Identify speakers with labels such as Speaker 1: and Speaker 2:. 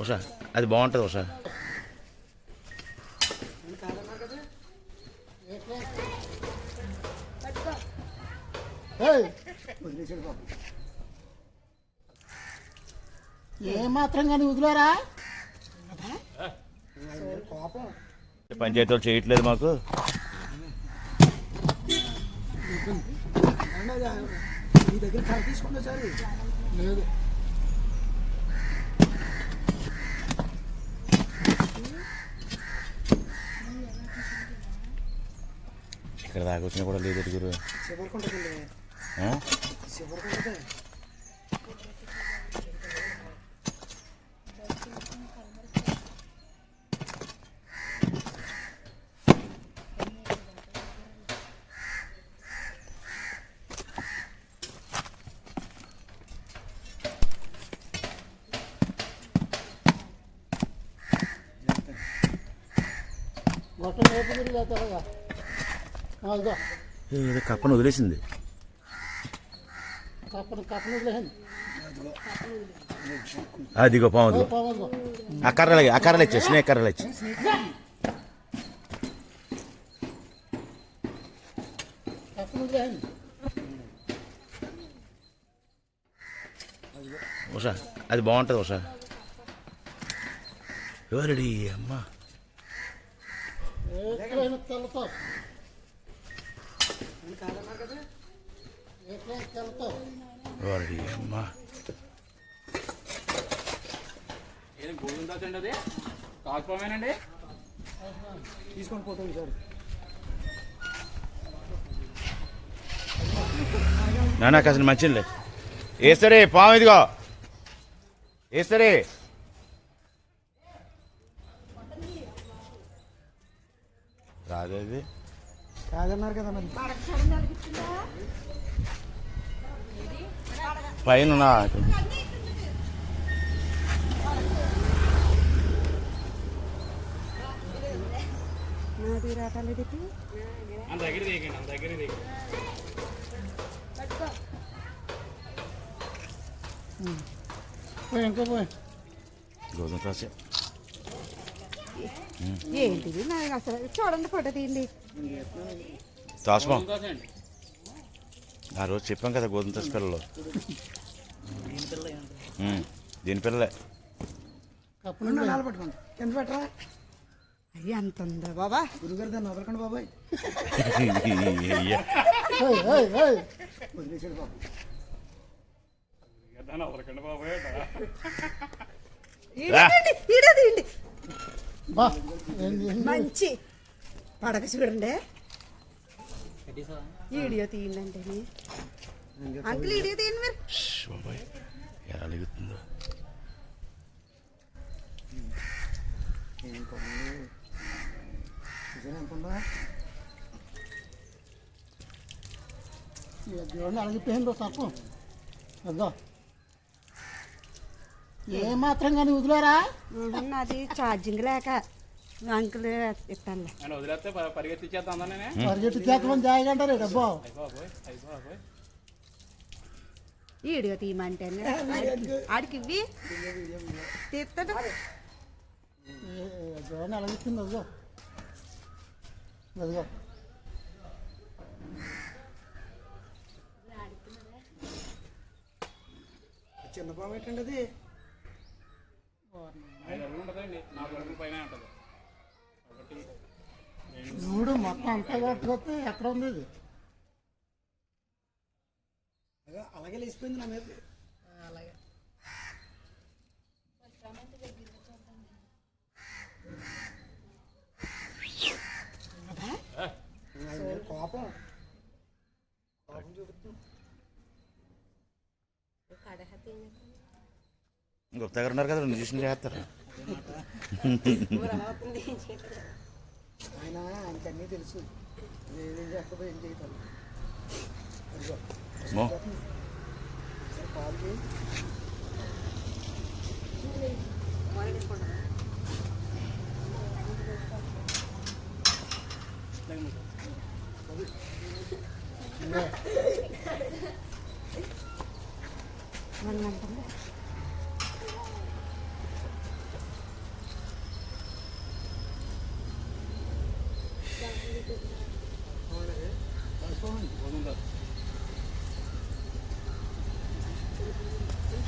Speaker 1: ఉషా అది బాగుంటుంది ఉషా.
Speaker 2: ఏయ్, వదిలేసాడు బాబు ఏ మాత్రం కానీ వదిలేరా? కోపం
Speaker 1: పంచాయతీ వాళ్ళు చేయట్లేదు మాకు.
Speaker 2: మీ దగ్గర తీసుకున్నా సార్ లేదు.
Speaker 1: దాకా వచ్చినా కూడా లేదు గురు
Speaker 2: చివరికుంటుందండి
Speaker 1: ఏదో కప్పను వదిలేసింది. అదిగో. పాము అదిగో.
Speaker 2: పోవద్దు
Speaker 1: ఆ కర్రలు ఆ కర్రలు ఇచ్చే స్నేక్ కర్రలు ఇచ్చి. ఉషా అది బాగుంటుంది ఉషా. ఎవరడి అమ్మా? అమ్మా.
Speaker 3: గోధుమ దోశ అండి అది? కాకపోమేనండి
Speaker 2: తీసుకొని ఫోటో సార్
Speaker 1: కాసిన మంచిలే వేస్తారే పాము ఇదిగో. వేస్తారే రాదేది?
Speaker 2: కాదన్నారు కదా మరి.
Speaker 1: పైన
Speaker 2: ఇంకో పోయి.
Speaker 1: గోధుమ
Speaker 4: ఏంటిది నాకు అసలు? చూడండి ఫోటో తీయండి.
Speaker 3: అండి
Speaker 1: ఆ రోజు చెప్పాం కదా గోధుమ దశ పిల్లలు. దీని పిల్లలే.
Speaker 4: అయ్యి అంత ఉందా బాబా?
Speaker 2: గురుగారు దాన్ని వదలకండి బాబాయ్. వదిలేసాడు బాబు?
Speaker 4: మంచి పడక చూడండి. వీడియో తీయండి అంటే అంకుల్ వీడియో తీయండి మీరు.
Speaker 1: ష్ బాబాయ్. ఎలా అలుగుతుందో.
Speaker 2: ఏం? కొండు నిజం అనుకుందా దేవుడిని అడిగిపోయిందో తప్పు అదో ఏ మాత్రం కానీ వదిలేరా
Speaker 4: నాది ఛార్జింగ్ లేక అంకుల్ ఇస్తానులే
Speaker 3: నేను వదిలేస్తే పరిగెత్తిచ్చేద్దాం నేను.
Speaker 2: పరిగెత్తి చేతమని జాయగంటారు డబ్బా
Speaker 4: వీడియో తీయమంటే ఆడికి ఇవ్వి తీస్తాడు
Speaker 2: అడిగిపోయింది అదిగో. అదిగో. చిన్న పాము ఏంటండి అది?
Speaker 3: నాలుగు అడుగుల పైన ఉంటుంది.
Speaker 2: మొత్తం అంతా కొట్టుకొస్తే ఎక్కడ ఉంది ఇది? అలాగే లేచిపోయింది నా మీద. అలాగే కోపం.
Speaker 1: దగ్గర ఉన్నారు కదా చూసిన చేస్తారు.
Speaker 2: వాళ్ళకి అన్నీ తెలుసు ఏం
Speaker 1: చేయకపోతే
Speaker 2: ఏం చేయతాను Thank you.